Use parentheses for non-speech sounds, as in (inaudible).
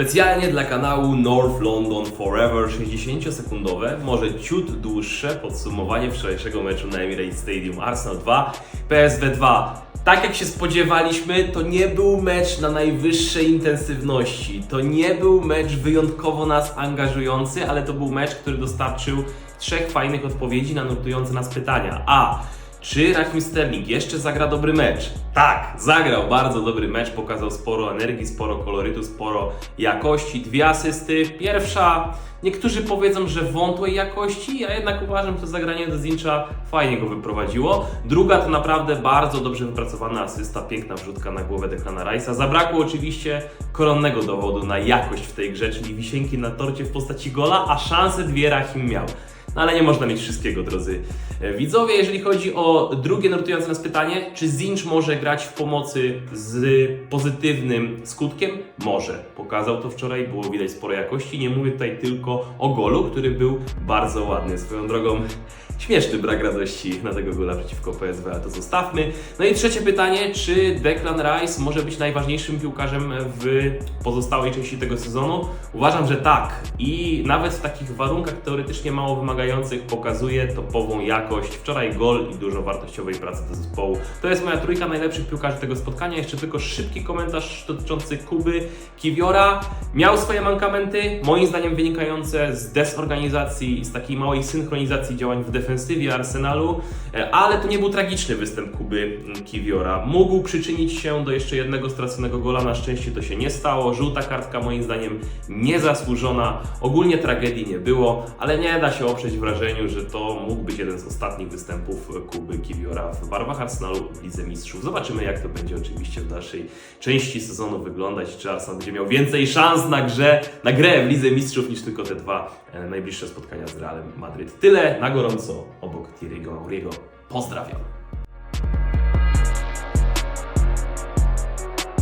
Specjalnie dla kanału North London Forever 60-sekundowe, może ciut dłuższe podsumowanie wczorajszego meczu na Emirates Stadium Arsenal 2, PSV 2. Tak jak się spodziewaliśmy, to nie był mecz na najwyższej intensywności. To nie był mecz wyjątkowo nas angażujący, ale to był mecz, który dostarczył trzech fajnych odpowiedzi na nurtujące nas pytania. A. Czy Raheem Sterling jeszcze zagra dobry mecz? Tak, zagrał bardzo dobry mecz, pokazał sporo energii, sporo kolorytu, sporo jakości, dwie asysty. Pierwsza, niektórzy powiedzą, że wątłej jakości, ja jednak uważam, że to zagranie do Zincha fajnie go wyprowadziło. Druga to naprawdę bardzo dobrze wypracowana asysta, piękna wrzutka na głowę Declana Rice'a. Zabrakło oczywiście koronnego dowodu na jakość w tej grze, czyli wisienki na torcie w postaci gola, a szanse dwie Rahim miał. No ale nie można mieć wszystkiego, drodzy e, widzowie. Jeżeli chodzi o drugie nurtujące nas pytanie, czy Zinch może grać w pomocy z pozytywnym skutkiem? Może. Pokazał to wczoraj, było widać sporo jakości. Nie mówię tutaj tylko o golu, który był bardzo ładny. Swoją drogą (laughs) śmieszny brak radości na tego gola przeciwko PSV, a to zostawmy. No i trzecie pytanie, czy Declan Rice może być najważniejszym piłkarzem w pozostałej części tego sezonu? Uważam, że tak. I nawet w takich warunkach teoretycznie mało wymagających pokazuje topową jakość. Wczoraj gol i dużo wartościowej pracy do zespołu. To jest moja trójka najlepszych piłkarzy tego spotkania. Jeszcze tylko szybki komentarz dotyczący Kuby Kiwiora. Miał swoje mankamenty, moim zdaniem wynikające z desorganizacji i z takiej małej synchronizacji działań w defensywie Arsenalu, E, ale to nie był tragiczny występ Kuby mm, Kiwiora. Mógł przyczynić się do jeszcze jednego straconego gola, na szczęście to się nie stało. Żółta kartka moim zdaniem niezasłużona. Ogólnie tragedii nie było, ale nie da się oprzeć wrażeniu, że to mógł być jeden z ostatnich występów Kuby Kiwiora w barwach Arsenalu w Lidze Mistrzów. Zobaczymy jak to będzie oczywiście w dalszej części sezonu wyglądać. Czy Arsenal będzie miał więcej szans na grze, na grę w Lidze Mistrzów niż tylko te dwa e, najbliższe spotkania z Realem Madryt. Tyle na gorąco obok Thierry'ego Auriego. Pozdrawiam.